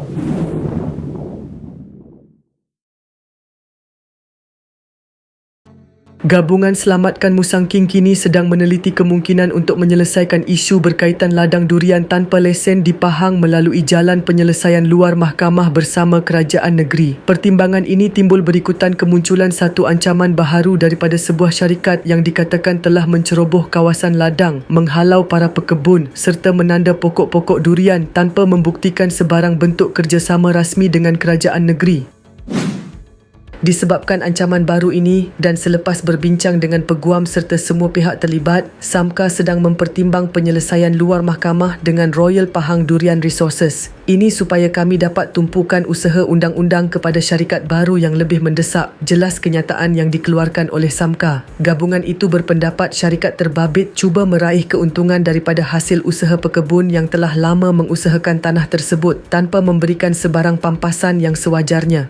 ハハハハ! Gabungan Selamatkan Musang King kini sedang meneliti kemungkinan untuk menyelesaikan isu berkaitan ladang durian tanpa lesen di Pahang melalui jalan penyelesaian luar mahkamah bersama kerajaan negeri. Pertimbangan ini timbul berikutan kemunculan satu ancaman baharu daripada sebuah syarikat yang dikatakan telah menceroboh kawasan ladang, menghalau para pekebun serta menanda pokok-pokok durian tanpa membuktikan sebarang bentuk kerjasama rasmi dengan kerajaan negeri. Disebabkan ancaman baru ini dan selepas berbincang dengan peguam serta semua pihak terlibat, SAMKA sedang mempertimbang penyelesaian luar mahkamah dengan Royal Pahang Durian Resources. Ini supaya kami dapat tumpukan usaha undang-undang kepada syarikat baru yang lebih mendesak, jelas kenyataan yang dikeluarkan oleh SAMKA. Gabungan itu berpendapat syarikat terbabit cuba meraih keuntungan daripada hasil usaha pekebun yang telah lama mengusahakan tanah tersebut tanpa memberikan sebarang pampasan yang sewajarnya.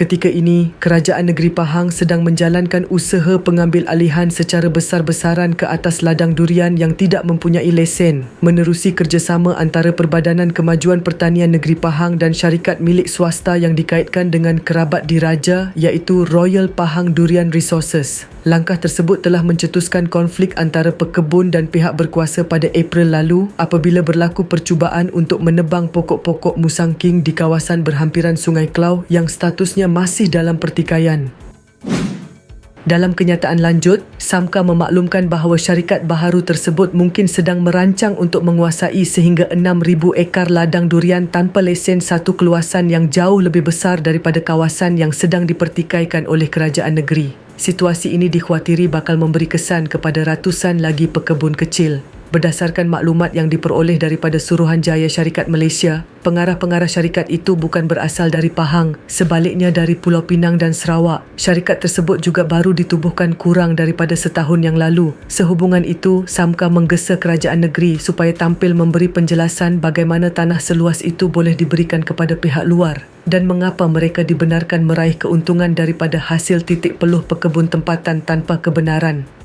Ketika ini, Kerajaan Negeri Pahang sedang menjalankan usaha pengambil alihan secara besar-besaran ke atas ladang durian yang tidak mempunyai lesen menerusi kerjasama antara Perbadanan Kemajuan Pertanian Negeri Pahang dan syarikat milik swasta yang dikaitkan dengan kerabat diraja iaitu Royal Pahang Durian Resources. Langkah tersebut telah mencetuskan konflik antara pekebun dan pihak berkuasa pada April lalu apabila berlaku percubaan untuk menebang pokok-pokok musang king di kawasan berhampiran Sungai Klau yang statusnya masih dalam pertikaian. Dalam kenyataan lanjut, Samka memaklumkan bahawa syarikat baharu tersebut mungkin sedang merancang untuk menguasai sehingga 6,000 ekar ladang durian tanpa lesen satu keluasan yang jauh lebih besar daripada kawasan yang sedang dipertikaikan oleh kerajaan negeri. Situasi ini dikhawatiri bakal memberi kesan kepada ratusan lagi pekebun kecil. Berdasarkan maklumat yang diperoleh daripada Suruhanjaya Syarikat Malaysia, pengarah-pengarah syarikat itu bukan berasal dari Pahang, sebaliknya dari Pulau Pinang dan Sarawak. Syarikat tersebut juga baru ditubuhkan kurang daripada setahun yang lalu. Sehubungan itu, Samka menggesa kerajaan negeri supaya tampil memberi penjelasan bagaimana tanah seluas itu boleh diberikan kepada pihak luar dan mengapa mereka dibenarkan meraih keuntungan daripada hasil titik peluh pekebun tempatan tanpa kebenaran.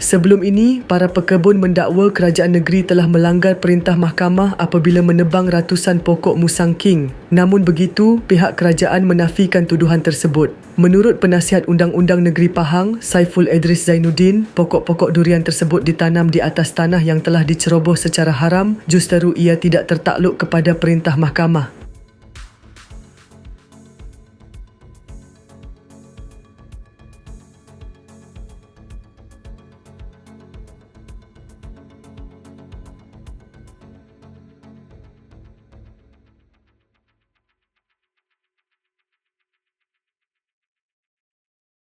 Sebelum ini, para pekebun mendakwa kerajaan negeri telah melanggar perintah mahkamah apabila menebang ratusan pokok musang king. Namun begitu, pihak kerajaan menafikan tuduhan tersebut. Menurut penasihat Undang-Undang Negeri Pahang, Saiful Idris Zainuddin, pokok-pokok durian tersebut ditanam di atas tanah yang telah diceroboh secara haram, justeru ia tidak tertakluk kepada perintah mahkamah.